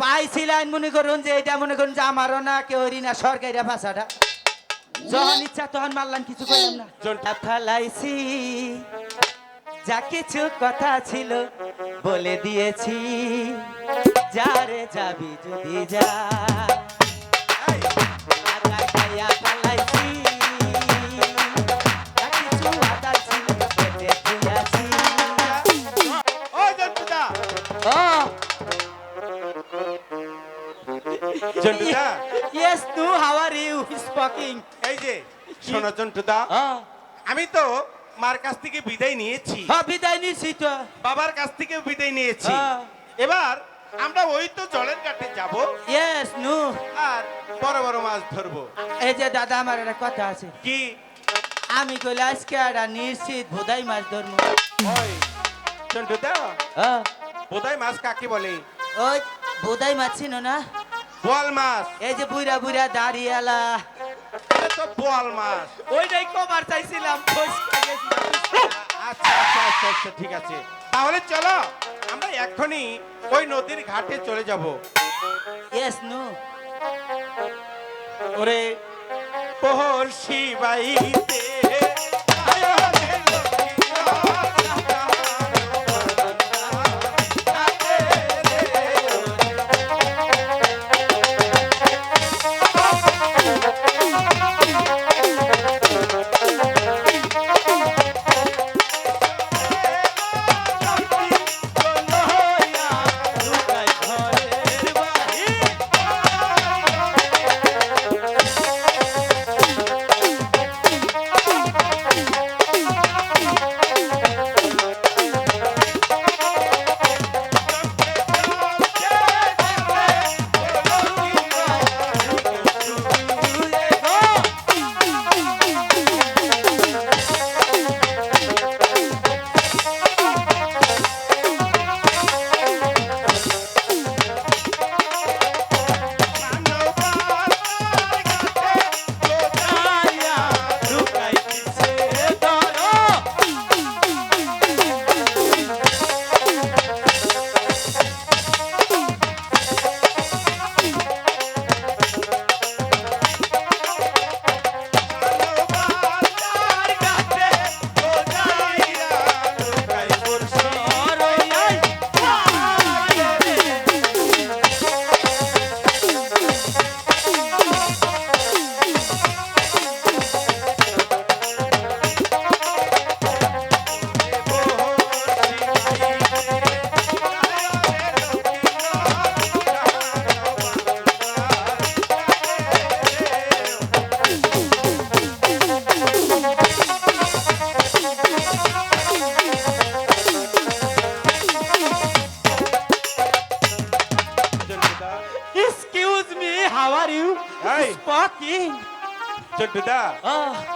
পাইছিলেন মনে করুন যে এটা মনে করুন যে আমারও না কেউ না সরকারি ভাষাটা। যখন ইচ্ছা তখন মারলাম কিছু করলাম না। ফেলাইছি যা কিছু কথা ছিল বলে দিয়েছি। যারে যাবি যদি যা। ফেলাইছি। জন্টুদা Yes, no, how are you? এই যে শোনো জন্টুদা Oh, আমি তো মার কাছ থেকে বিদায় নিয়েছি। হ্যাঁ বিদায় নিছি তো। বাবার কাছ থেকে বিদায় নিয়েছি। হ্যাঁ। এবার আমরা ওই তো জলের ঘাটে যাব। ইয়েস নু আর বড় বড় মাছ ধরবো। এই যে দাদা আমার একটা কথা আছে। কি? আমি কইলে আজকে একটা নিশ্চিত ভোদাই মাছ ধরবো। ওই জন্টুদা হ্যাঁ, বোধাই মাছ কাকে বলে? ওই ভোদাই মাছ ছিল না? বোয়াল মাছ এই যে বুড়া বুড়া দাঁড়িয়ালা। তো বোয়াল মাছ ওইটাই কবার চাইছিলাম আচ্ছা আচ্ছা আচ্ছা আচ্ছা ঠিক আছে। তাহলে চলো আমরা এখনই ওই নদীর ঘাটে চলে যাব। ইয়েস নু ওরে পোহর শিবাইতে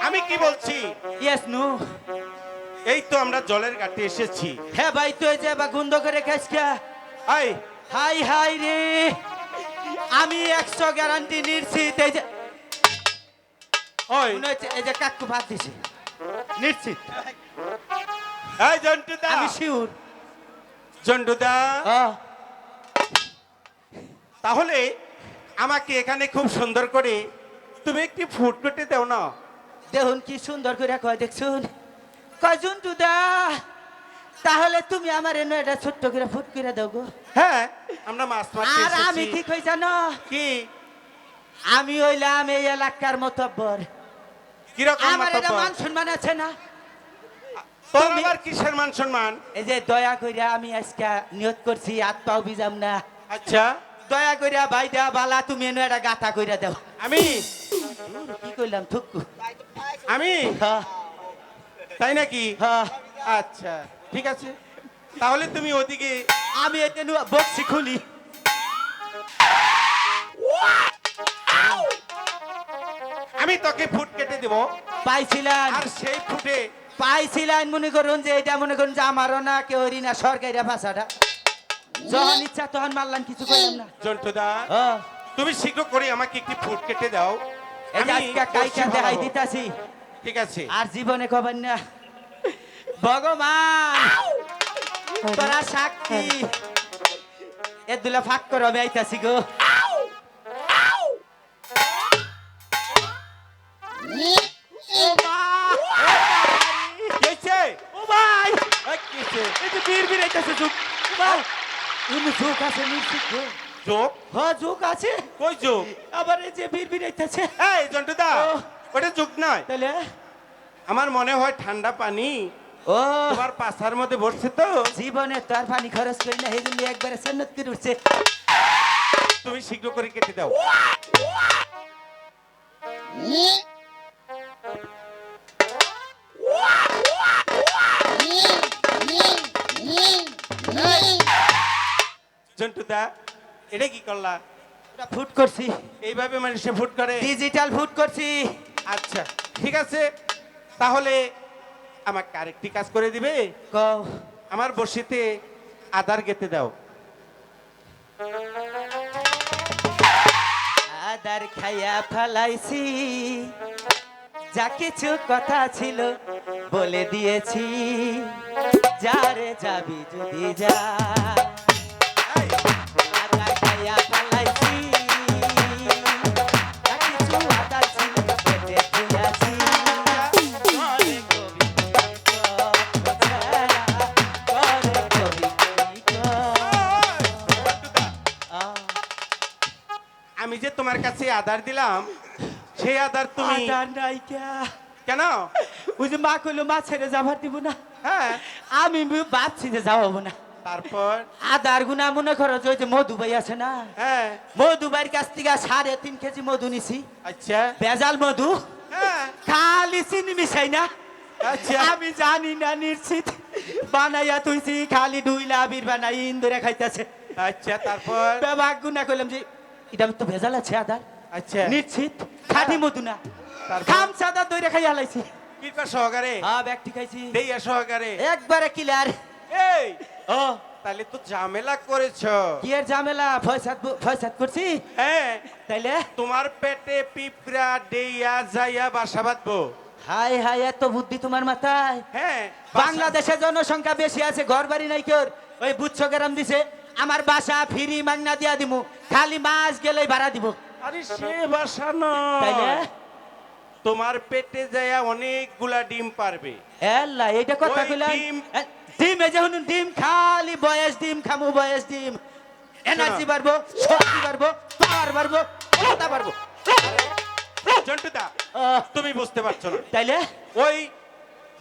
আমি কি বলছি? Yes no. এই তো আমরা জলের ঘাটে এসেছি। হ্যাঁ ভাই তুই যে বা গুন্দ করে খাস কে? আই হাই হাই রে। আমি একশো গ্যারান্টি নিশ্চিত এই যে ওই। এই যে কাকু ভাত দিছে। নিশ্চিত। এই জন্টুদা। আমি শিওর জন্টুদা। তাহলে আমাকে এখানে খুব সুন্দর করে তুমি একটি ফুট কেটে দাও না? দেখুন কি সুন্দর করে কয় দেখছুন? কয়জন টুদা তাহলে তুমি আমার এনে এটা ছোট্ট করে ফুট করে দাও গো। হ্যাঁ আমরা মাছ মারতে আর আমি এসেছি কি কই জানো? কি? আমি হইলাম এই এলাকার মতব্বর। কীরকম আমার এটা মান সম্মান আছে না? তোর তুমি- আবার কিসের মান সম্মান? এই যে দয়া কইরা আমি আজকে নিয়ত করছি হাত পাও বিজাম না। আচ্ছা। দয়া কইরা ভাই দেয়া বালা তুমি এনে একটা গাথা কইরা দাও। আমি? কি কইলাম থুকু। আমি? হ্যাঁ। তাই নাকি? হ্যাঁ। আচ্ছা ঠিক আছে। তাহলে তুমি ওদিকে আমি এটা বক্সি খুলি। আমি তোকে ফুট কেটে দেব। পাইছিলেন আর সেই ফুটে পাইছিলেন মনে করুন যে এটা মনে করুন যে আমারও না কেউরই না সরকারি ভাষাটা। যখন ইচ্ছা তখন মারলাম কিছু করলাম না। জন্টুদা ও, তুমি শীঘ্র করে আমাকে একটি ফুট কেটে দাও। আমি দেখাই দিতাছি। ঠিক আছে। আর জীবনে কবেন না? ভগবান! তোরা সাক্ষী। এ দুলা ফাঁক করো আমি আইতাছি গো। ও ও ভাই! কেছে এই যে বীর বীর আইতাছে যুগ। ও ভাই! উনি যোগ আছে নিশ্চিত গো। যোগ? হ্যাঁ যোগ আছে। কই যোগ? আবার এই যে বীর বীর আইতাছে। এই জন্টুদা! ও। ওটা যোগ নয়। তাহলে? আমার মনে হয় ঠান্ডা পানি। ও। তোমার পাশার মধ্যে বসছে তো। জীবনে তার পানি খরচ করি না এই জন্য একবারে সন্নত করে উঠছে তুমি শীঘ্র করে কেটে দাও। জন্টুদা এটা কি করলা? ফুট করছি। এইভাবে মানুষে ফুট করে। ডিজিটাল ফুট করছি। আচ্ছা ঠিক আছে। তাহলে আমাকে আরেকটি কাজ করে দিবে? কও। আমার বসিতে আদার গেতে দাও। আদার খাইয়া ফালাইছি যা কিছু কথা ছিল বলে দিয়েছি। যারে যাবি যদি যা আদার খাইয়া ফালাইছি। আদার দিলাম সেই আদার তুমি আদার নাইকা কেন? ওই যে মা কইলো মা ছেড়ে যাবার দিব না। হ্যাঁ। আমি ভাবছি যে যাব না। তারপর? আদার গুনা মনে করো যে ওই যে মধু ভাই আছে না? হ্যাঁ। মধু ভাইয়ের কাছ থেকে সাড়ে তিন কেজি মধু নিছি। আচ্ছা। বেজাল মধু। হ্যাঁ। খালি চিনি মিশাই না। আচ্ছা। আমি জানি না নিশ্চিত। বানাইয়া তুইছি খালি ডুইলা আবির বানাই ইন্দুরে খাইতেছে। আচ্ছা তারপর? বেবাক গুনা কইলাম যে এটা তো ভেজাল আছে আদার। আচ্ছা। নিশ্চিত। খাটি মধু না তারপর? খাম সাদা দইরে খাই হালাইছি কৃপা সহকারে। হ্যাঁ ব্যাগটি খাইছি দেইয়া সহকারে। একবারে কিলার। এই। ও। তাহলে তো ঝামেলা করেছ। কি আর ঝামেলা? ফয়সাদ ফয়সাদ করছি? হ্যাঁ। তাইলে? তোমার পেটে পিঁপড়া ডেইয়া যাইয়া বাসা বাঁধবো। হাই হাই এত বুদ্ধি তোমার মাথায়। হ্যাঁ বাংলাদেশে জনসংখ্যা বেশি আছে ঘর বাড়ি নাই কেউ ওই বুচ্ছ গ্রাম দিছে আমার বাসা ফিরি মাগনা দিয়া দিমু খালি মাস গেলেই ভাড়া দিব। আরে সে বাসা নয় তোমার পেটে যাইয়া অনেকগুলা ডিম পারবে। এল্লা এইটা কথা ওই কইলাম ডিম- এই যে ডিম খালি বয়স ডিম খামু বয়স ডিম। এনার্জি বাড়বো শক্তি বাড়বো পাওয়ার বাড়বো ক্ষমতা বাড়বো। জন্টুদা তুমি বুঝতে পারছ না। তাইলে ওই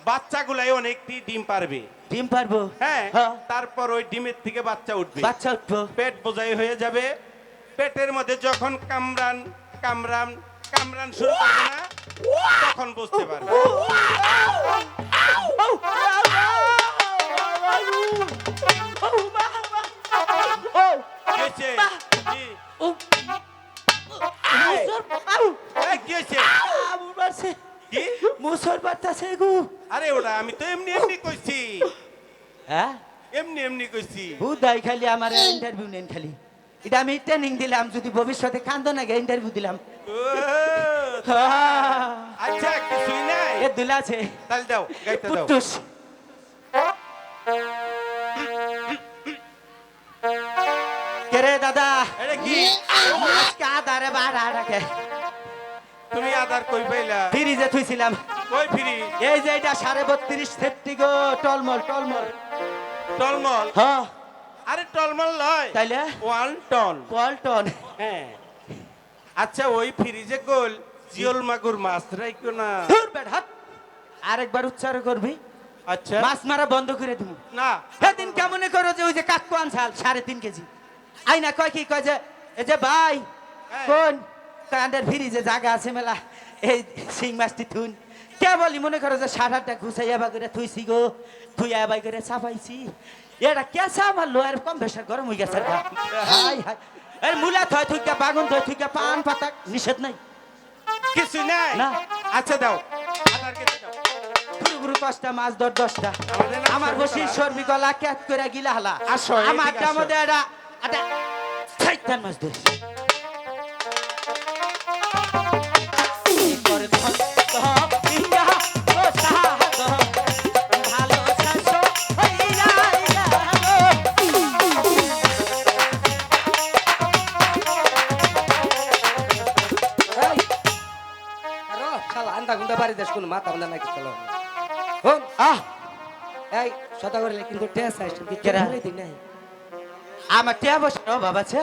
বাচ্চাগুলাই অনেকটি ডিম পারবে। ডিম পারব? হ্যাঁ হ্যাঁ, তারপর ওই ডিমের থেকে বাচ্চা উঠবে। বাচ্চা উঠবো। পেট বোঝাই হয়ে যাবে। পেটের মধ্যে যখন কামরান কামরান কামরান শুরু করবে না তখন বুঝতে পারবে। আরে ওটা আমি তো এমনি এমনি কইছি। হ্যাঁ? এমনি এমনি কইছি। খালি আমার ইন্টারভিউ নেন খালি। এটা আমি ট্রেনিং দিলাম যদি ভবিষ্যতে কান্দ না ইন্টারভিউ দিলাম। আচ্ছা কিছুই নাই। এ দুলা আছে। তাহলে দাও গাইতে দাও। পুটুস। কেরে দাদা? এটা কি? আজকে আদারে বাড়া রাখে তুমি আদার কই পাইলা? ফ্রিজে থুইছিলাম। কই ফিরি? এই যে এটা সাড়ে বত্রিশ সেফটি গো টলমল টলমল। টলমল? হ আরে টলমল লয়। তাইলে? ওয়ান টন পল্টন হ্যাঁ। আচ্ছা ওই ফ্রিজে গোল জিওল মাগুর মাছ রাইকো না। বেড হাত। আরেকবার উচ্চারণ করবি? আচ্ছা। মাছ মারা বন্ধ করে দিব। না। সেদিন কেমনে করো যে ওই যে কাকু আনছাল সাড়ে তিন কেজি। আইনা কয় কি কয় যে এই যে ভাই হ্যাঁ। কোন? কান্ডের ফ্রিজে জায়গা আছে মেলা। এই শিং মাছটি থুন। কে বলি মনে করো যে সাত আটটা ঘুষাইয়া বা করে থুইছি গো থুইয়া বাই করে চাপাইছি। এটা কেসা আমার লোয়ার কম বেশার গরম হয়ে গেছে হাই হাই। এর মুলা থয় থুইকা বাগুন থয় থুইকা পান পাতা নিষেধ নাই। কিছু নাই? না। আচ্ছা দাও। গুরু গুরু মাছ দর দশটা। আমার বসি সর্বি গলা ক্যাত করে গিলা হালা। আমার মধ্যে এটা এটা মাছ ধরছি। আন্দা গুন্ডা বাড়ি দেশ কোন মাথা বান্ধা নাকি চলো হন আহ! এই সদা করলে কিন্তু টেস আইছে কি কেরা? কেরা? দিন নাই। আমার টিয়া বসে অভাব আছে?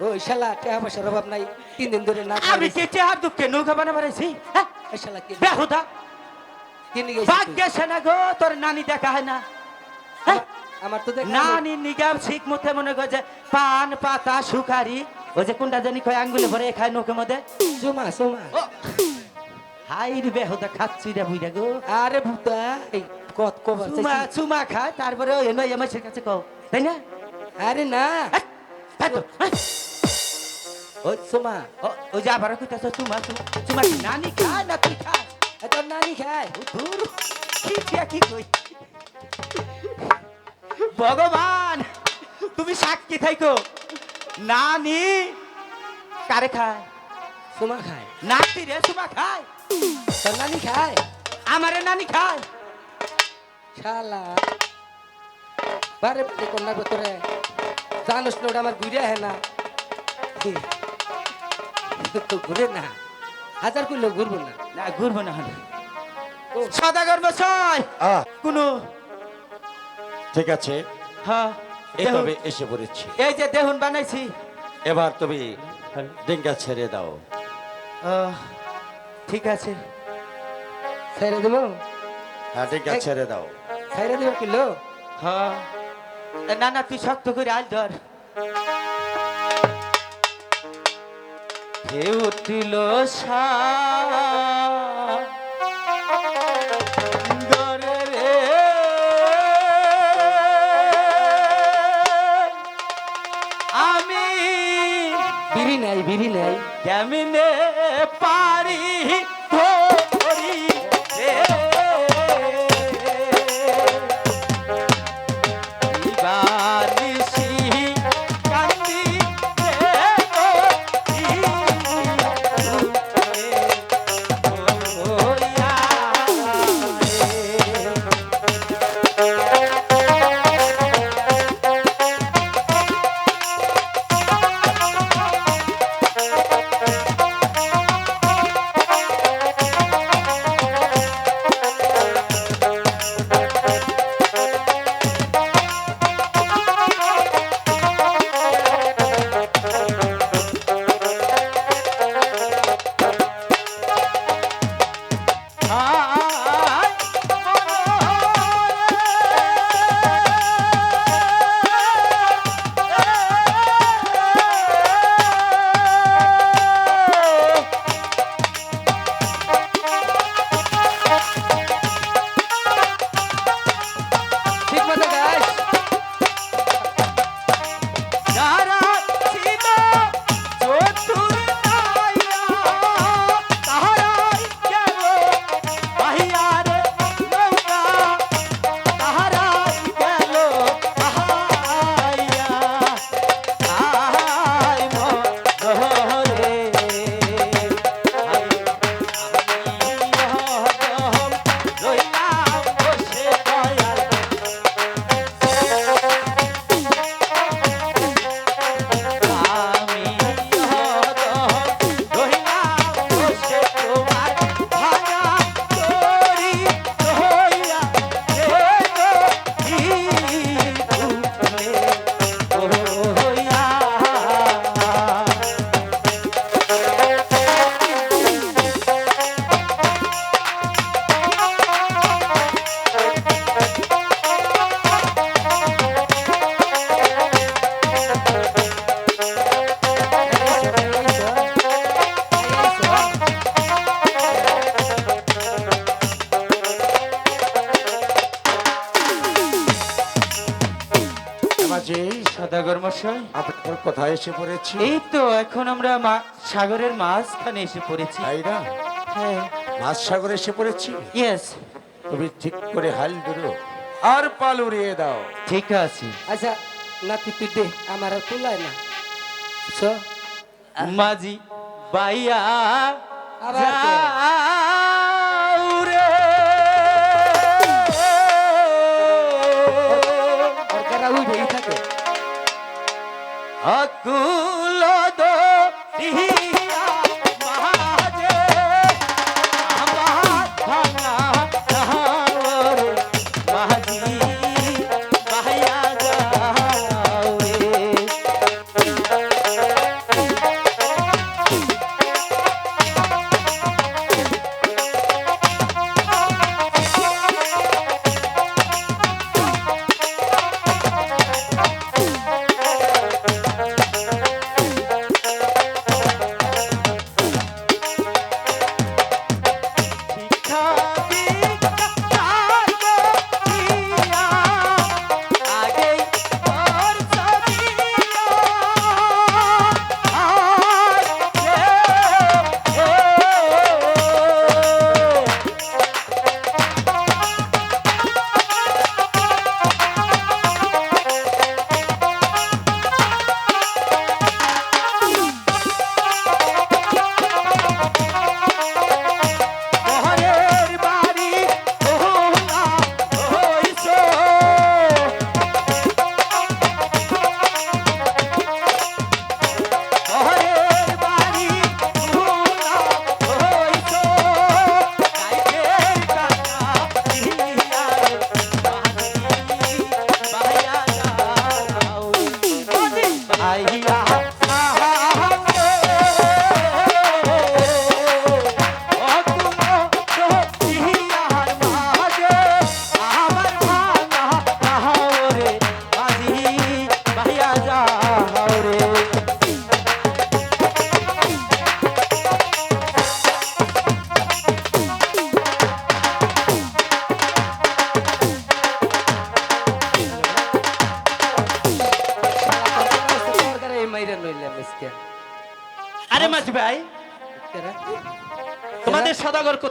ও শালা টাকা পয়সার অভাব নাই। তিন দিন ধরে না আমি কে টিয়া দুঃখে নৌকা বানা বানাইছি? হ্যাঁ? শালা কি বেহুদা। কিনে গেছিস ভাগ তুই? গেছে না গো তোর নানি দেখা হয় না। হ্যাঁ? আমার- তো দেখ নানি নিগাম শিখ মুখে মনে করে যে পান পাতা সুখারি ওই যে কোনটা জানি কয় আঙ্গুলে ভরে খায় নৌকে মধ্যে। সোমা সোমা। ও! হাই রে বেহুদা খাচ্ছি রে বুইরা গো। আরে ভুতা এই কত কবার চুমা চুমা খায় তারপরে ওই নয় আমার কাছে কও। তাই না? আরে না? ও সোমা ও, যে আবার কইতাছ চুমা চুমা চুমা কি নানি খায় না তুই এ তোর নানি খায় ধুর, কি কি কই। ভগবান তুমি সাক্ষী থাইকো। নানি কারে খায়? সুমা খায়। নাতি রে সুমা খায়। তোর নানি খায়? আমারে নানি খায়? শালা। বারে বারে কন্যা তোরে জানোস না ওটা আমার ঘুরে আহে না। কি? তো ঘুরে না। হাজার করলেও ঘুরবো না। না ঘুরবো না হলে। ও, সদাগর মশাই কোনো। ঠিক আছে। হ্যাঁ এই দেহুন। এসে পড়েছি। এই যে দেহুন বানাইছি। এবার তুমি ডিঙ্গা ছেড়ে দাও। আহ, ঠিক আছে। ছেড়ে দেবো হ্যাঁ ডিঙ্গা এই- ছেড়ে দাও। ছেড়ে দেবো কিলো হ্যাঁ। না না তুই শক্ত করে আল ধর। হে উঠিল রে। আমি বিড়ি নাই বিড়ি নাই। কেমনে কোথায় এসে পড়েছি? এই তো এখন আমরা সাগরের মাঝখানে এসে পড়েছি। তাই না? হ্যাঁ। মাছ সাগরে এসে পড়েছি? ইয়েস তুমি ঠিক করে হাল ধরো। আর পাল উড়িয়ে দাও। ঠিক আছে। আচ্ছা নাতি তুই দে আমার আর কুলায় না। চ মাঝি বাইয়া আবার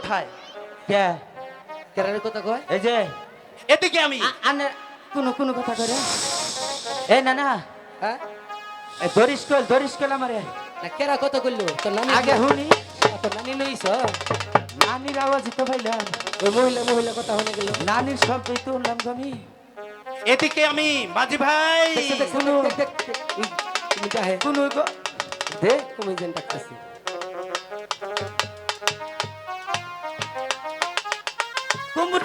কোথায়? কে? কেরারের কথা কয়? এই যে। এদিকে আমি। আনে কোনো কোনো কথা করে এ না না হ্যাঁ? দরিস কল দরিস কল আমারে। না কেরা কথা কইলো? তোর নানি আগে হুনি তোর নানি নইছ নানির আওয়াজ তো পাইলাম। ওই মহিলা মহিলা কথা হয়ে গেল। নানির শব্দ তো তো আমি। এদিকে আমি মাঝি ভাই। কোনো তুমি যাহে। কোনো গো- দে তুমি যেন ডাকতেছি।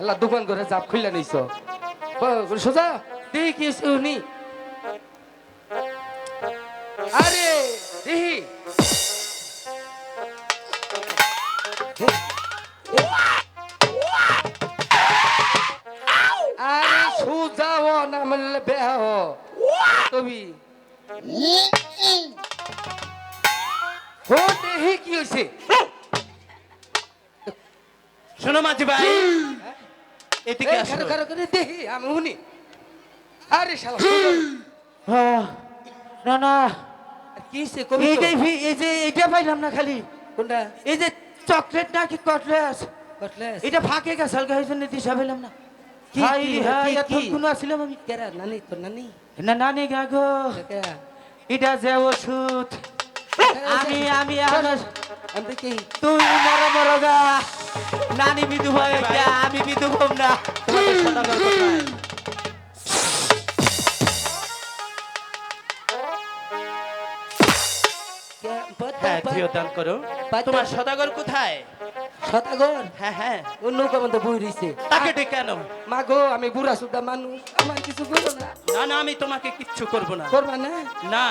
আল্লাহ দোকান করে চাপ খুললে নিছ। সোজা? দেখি উনি আরে দেখি। আরে সোজা হ না মানে বেহ তুমি। হো দেখি কি হয়েছে শোনো মাঝি ভাই। এদিকে আসো। খারো করে দেখি আমি শুনি। আরে শালা না না। কি হয়েছে কবি এই যে এই যে এইটা পাইলাম না খালি। কোনটা? এই যে চকলেট নাকি কটলেস কটলেস এটা ফাঁকে গেছে হালকা হয়েছে দিশা পেলাম না। কি, কি, কি, কোনো আসছিলাম আমি। কেরা নানি তোর নানি? না নানি গাগো কেরা? এটা যে ওষুধ। আমি আমি আমার দেখি তুই মরো মরো গা নানি বিধু হয়ে গিয়া আমি বিধু হব না। তোমাদের সদাগর কোথায়? হ্যাঁ প্রিয় দান করো। তোমার সদাগর কোথায়? সদাগর? হ্যাঁ হ্যাঁ। ও নৌকা মধ্যে বই রইছে। তাকে ডেকে কেন মা গো আমি বুড়া সুদ্ধা মানুষ। আমার কিছু করব না। না না আমি তোমাকে কিচ্ছু করব না। করবা না? না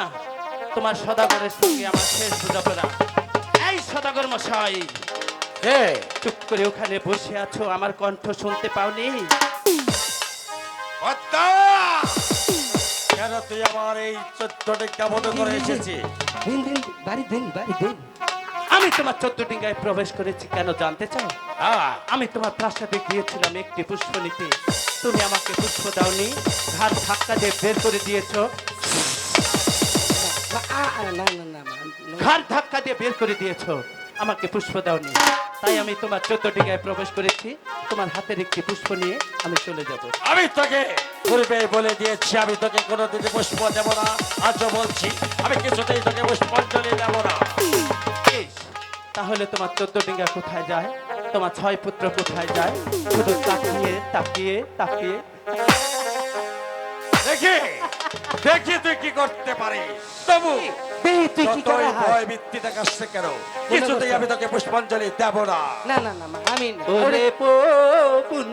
তোমার সদাগরের সঙ্গে আমার শেষ বোঝাপড়া এই সদাগর মশাই। চুপ করে ওখানে বসে আছো আমার কণ্ঠ শুনতে পাওনি? কেন তুই আমার এই চোদ্দটি কেমন করে এসেছি দিন। দিন বাড়ি দিন বাড়ি দিন। আমি তোমার চোদ্দ ডিঙ্গায় প্রবেশ করেছি কেন জানতে চাও? হ্যাঁ আমি তোমার প্রাসাদে গিয়েছিলাম একটি পুষ্প নিতে। তুমি আমাকে পুষ্প দাওনি ঘাট ধাক্কা দিয়ে বের করে দিয়েছ। না না না মা, ধাক্কা দিয়ে বের করে দিয়েছ। আমাকে পুষ্প দাওনি। তাই আমি তোমার চোদ্দ ডিঙ্গায় প্রবেশ করেছি। তোমার হাতের একটি পুষ্প নিয়ে আমি চলে যাব। আমি তোকে পূর্বে বলে দিয়েছি আমি তোকে কোনোদিন পুষ্প দেব না। আজও বলছি আমি কিছুতেই তোকে পুষ্পাঞ্জলি দেব না। তাহলে তোমার চোদ্দ ডিঙ্গা কোথায় যায়? তোমার ছয় পুত্র কোথায় যায়? শুধু তাকিয়ে তাকিয়ে তাকিয়ে। দেখি। দেখি তুই কি করতে পারিস। তবু দেহি তুই কি করে যতই ভয় ভিত্তি দেখাচ্ছে কেন? কিছুতেই আমি তোকে পুষ্পাঞ্জলি দেব না। না না না আমি ওরে পুন